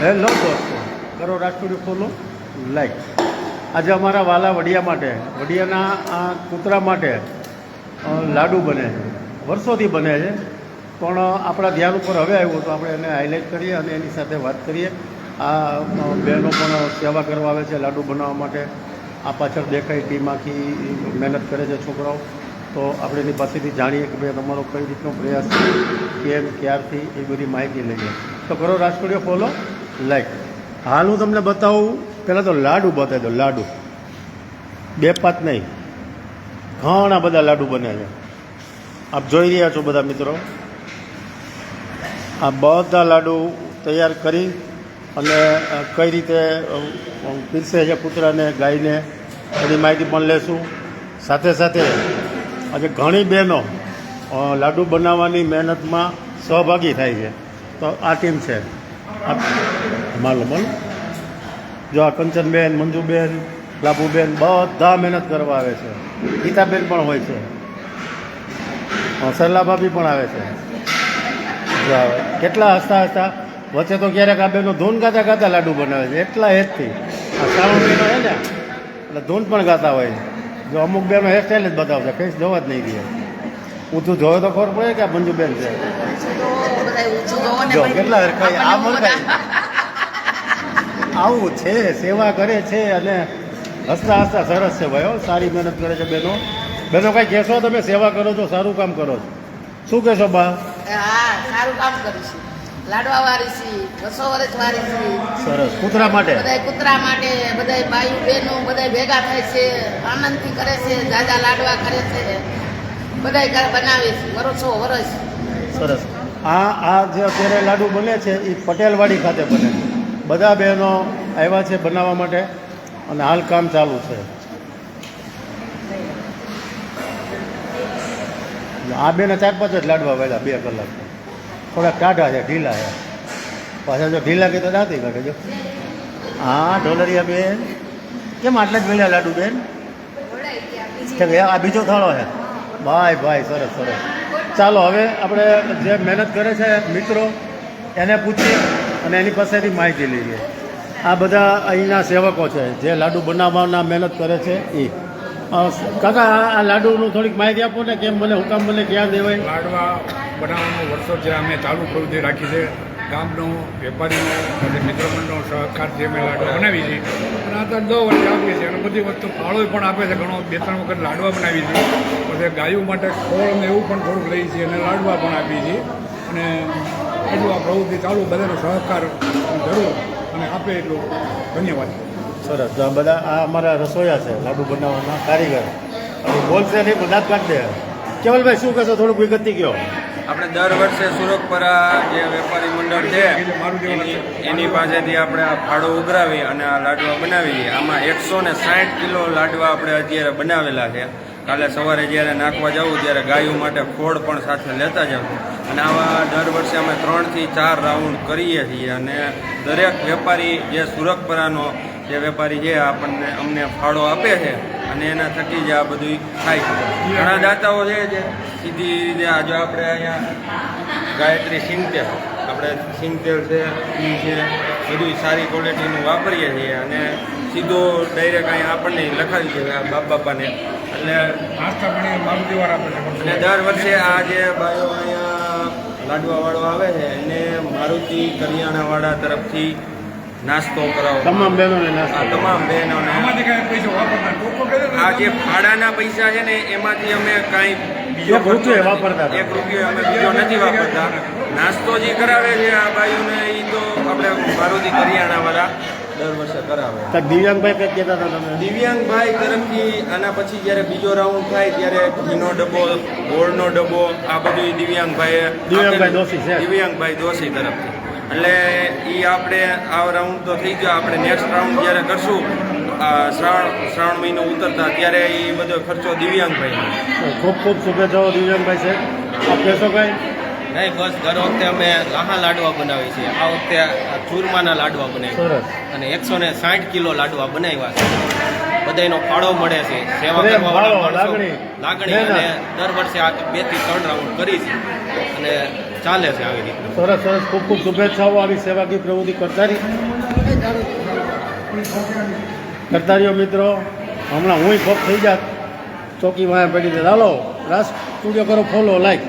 Hello દોસ્તો, કરો રાજકોટ ખોલો. લાઈક. આજે અમારા વાલા વડિયા માટે, વડિયાના આ કૂતરા માટે લાડુ બને છે. વર્ષોથી બને છે. પણ આપણા ધ્યાન ઉપર હવે આવ્યું તો આપણે એને હાઇલાઇટ કરીએ અને એની સાથે વાત કરીએ. આ બહેનો પણ સેવા કરવા આવે છે લાડુ બનાવવા માટે. આ પાછળ દેખાય ટીમ આખી મહેનત કરે છે છોકરાઓ. તો આપણે એની પાસેથી જાણીએ કે ભાઈ તમારો કઈ રીતનો પ્રયાસ છે, કેમ, ક્યારથી, એ બધી માહિતી લઈએ. તો કરો રાજકોટીઓ ફોલો લાઈક હાલ હું તમને બતાવું, પહેલાં તો લાડુ બતાવી દો લાડુ. બે પાંચ નહીં. ઘણા બધા લાડુ બને છે. આપ જોઈ રહ્યા છો બધા મિત્રો. આ બધા લાડુ તૈયાર કરી અને કઈ રીતે પીરસે છે કૂતરાને, ગાયને, એની માહિતી પણ લેશું. સાથે સાથે આજે ઘણી બહેનો લાડુ બનાવવાની મહેનતમાં સહભાગી થાય છે. તો આ ટીમ છે. આ માલો માલો જો આ કંચનબેન મંજુબેન લાભુબેન બધા મહેનત કરવા આવે છે. ગીતાબેન પણ હોય છે. સરલા ભાભી પણ આવે છે. કેટલા હસતા હસતા વચ્ચે તો ક્યારેક આ બેનો ધૂન ગાતા ગાતા લાડુ બનાવે છે એટલા હેતથી. આ શ્રાવણ મહિનો છે ને એટલે ધૂન પણ ગાતા હોય છે. જો અમુક બેનો હેરસ્ટાઈલ જ બતાવશે ફેસ જોવા જ નહીં દે. ઊંચું જોવે તો ખબર પડે કે આ મંજુબેન છે. જો કેટલા હરખાઈ આ હરખાઈ આવું છે સેવા કરે છે અને હસતા હસતા સરસ છે ભાઈ હો સારી મહેનત કરે છે બેનો. બેનો કાંઈ કહેશો તમે સેવા કરો છો સારું કામ કરો છો. શું કહેશો બા? હા સારું કામ કરીશું લાડવા વાળી છી બસો વર્ષ વાળી છી. સરસ. કૂતરા માટે? બધાય કૂતરા માટે બધાય ભાઈ બહેનો બધાય ભેગા થાય છે આનંદથી કરે છે દાદા લાડવા કરે છે. બધાય ઘર બનાવે છે વરસો વરસ. સરસ. આ આ જે અત્યારે લાડુ બને છે એ પટેલવાડી ખાતે બને છે. બધા બહેનો આવ્યા છે બનાવવા માટે અને હાલ કામ ચાલુ છે. આ બેને ચાર પાંચ જ લાડવા વહેલા બે કલાક. થોડાક ટાઢા છે, ઢીલા છે. પાછા જો ઢીલા કે તો દાંતી કાઢે જો. હા, ઢોલરિયા બેન. કેમ આટલા જ મળ્યા લાડુ બેન? આ બીજો થાળો છે? ભાઈ ભાઈ, સરસ સરસ. ચાલો, હવે આપણે જે મહેનત કરે છે મિત્રો, એને પૂછીએ. અને એની પાસેથી માહિતી લઈએ. આ બધા અહીંના સેવકો છે. જે લાડુ બનાવવાના મહેનત કરે છે એ કાકા, આ- લાડુનું થોડીક માહિતી આપો ને, કેમ બને, હુકામ બને, ક્યાં દેવાય? લાડવા બનાવવાનો વર્ષો છે. અમે ચાલુ પ્રવૃત્તિ રાખી છે. ગામનો વેપારીનો અને મિત્રમંડળનો સહકારથી અમે લાડવા બનાવી છે, અને આ તો દો વર્ષે આપીએ છીએ. અને બધી વસ્તુ ફાળો પણ આપે છે. ઘણો, બે, ત્રણ વખત લાડવા બનાવી છે. પછી ગાયો માટે ખોળ ને એવું પણ થોડુંક લઈએ છીએ અને લાડવા પણ આપીએ છીએ. અને એટલું આ પ્રવૃત્તિ ચાલુ બધાનો સહકાર જરૂર. અને આપે એટલું ધન્યવાદ. સરસ. તો આ બધા આ અમારા રસોઈયા છે લાડુ બનાવવાના કારીગર. બોલશે નહીં બધા જ કાઢ દે. કેવલભાઈ શું કહેશો? થોડુંક વિગતથી કહો. આપણે દર વર્ષે સુરતપરા જે વેપારી મંડળ છે એની એની પાસેથી આપણે આ ફાળો ઉઘરાવી અને આ લાડવા બનાવી આમાં એકસો ને સાઠ કિલો લાડવા આપણે અત્યારે બનાવેલા છે. કાલે સવારે જ્યારે નાખવા જવું ત્યારે ગાયો માટે ખોળ પણ સાથે લેતા જાવ અને આવા દર વર્ષે અમે ત્રણથી ચાર રાઉન્ડ કરીએ છીએ. અને દરેક વેપારી જે સુરખપરાનો જે વેપારી છે, આપણને અમને ફાળો આપે છે અને એના થકી જ આ બધું થાય છે. ઘણા દાતાઓ છે જે સીધી રીતે આજે આપણે અહીંયા ગાયત્રી સિંગતેલ, આપણે સિંગતેલ છે ઘી છે બધું સારી ક્વોલિટીનું વાપરીએ છીએ અને સીધો ડાયરેક્ટ અહીંયા આપણને લખાવી છે બાપ બાપાને એટલે અને દર વર્ષે આ જે બાયો અહીંયા લાડવાવાળો આવે છે એને મારુતિ કરિયાણાવાળા તરફથી નાસ્તો કરાવો. તમામ બહેનોને તમામ બહેનોને. આ જે ભાડાના પૈસા છે ને એમાંથી અમે કાંઈ બીજો રૂપિયો ખર્ચો વાપરતા એક રૂપિયો અમે બીજો નથી વાપરતા. નાસ્તો જે કરાવે છે આ બાયુને એ તો આપણે મારુતિ કરિયાણાવાળા દર વર્ષે કરાવે. તો દિવ્યાંગભાઈ કંઈક કહેતા હતા તમે? દિવ્યાંગભાઈ તરફથી આના પછી જ્યારે બીજો રાઉન્ડ થાય ત્યારે ઘીનો ડબ્બો ગોળનો ડબ્બો આ બધું દિવ્યાંગભાઈએ દિવ્યાંગભાઈ દોશી છે. દિવ્યાંગભાઈ દોશી તરફથી. એટલે એ આપણે આ રાઉન્ડ તો થઈ ગયો. આપણે નેક્સ્ટ રાઉન્ડ જ્યારે કરશું શ્રાવણ શ્રાવણ મહિનો ઉતરતા ત્યારે એ બધો ખર્ચો દિવ્યાંગભાઈ ખૂબ ખૂબ શુભેચ્છાઓ દિવ્યાંગભાઈ છે કાંઈ નહીં બસ દર વખતે અમે લાહા લાડવા બનાવીએ છીએ. આ વખતે ચૂરમાના લાડવા બનાવ્યા સરસ. અને એકસો ને સાઠ કિલો લાડવા બનાવ્યા છે. બધાયનો ફાળો મળે છે. સેવા માણસો લાગણી, અને દર વર્ષે આ બેથી ત્રણ રાઉન્ડ કરી છે. અને ચાલે છે આવી રીતે. સરસ સરસ. ખૂબ ખૂબ શુભેચ્છાઓ આવી સેવાકીય પ્રવૃત્તિ કરતા કરતા રહ્યો મિત્રો હમણાં હું ફોક થઈ જાત. ચોકી વાયા પડી હાલો રાસ સ્ટુડિયો કરો ફોલો લાઈક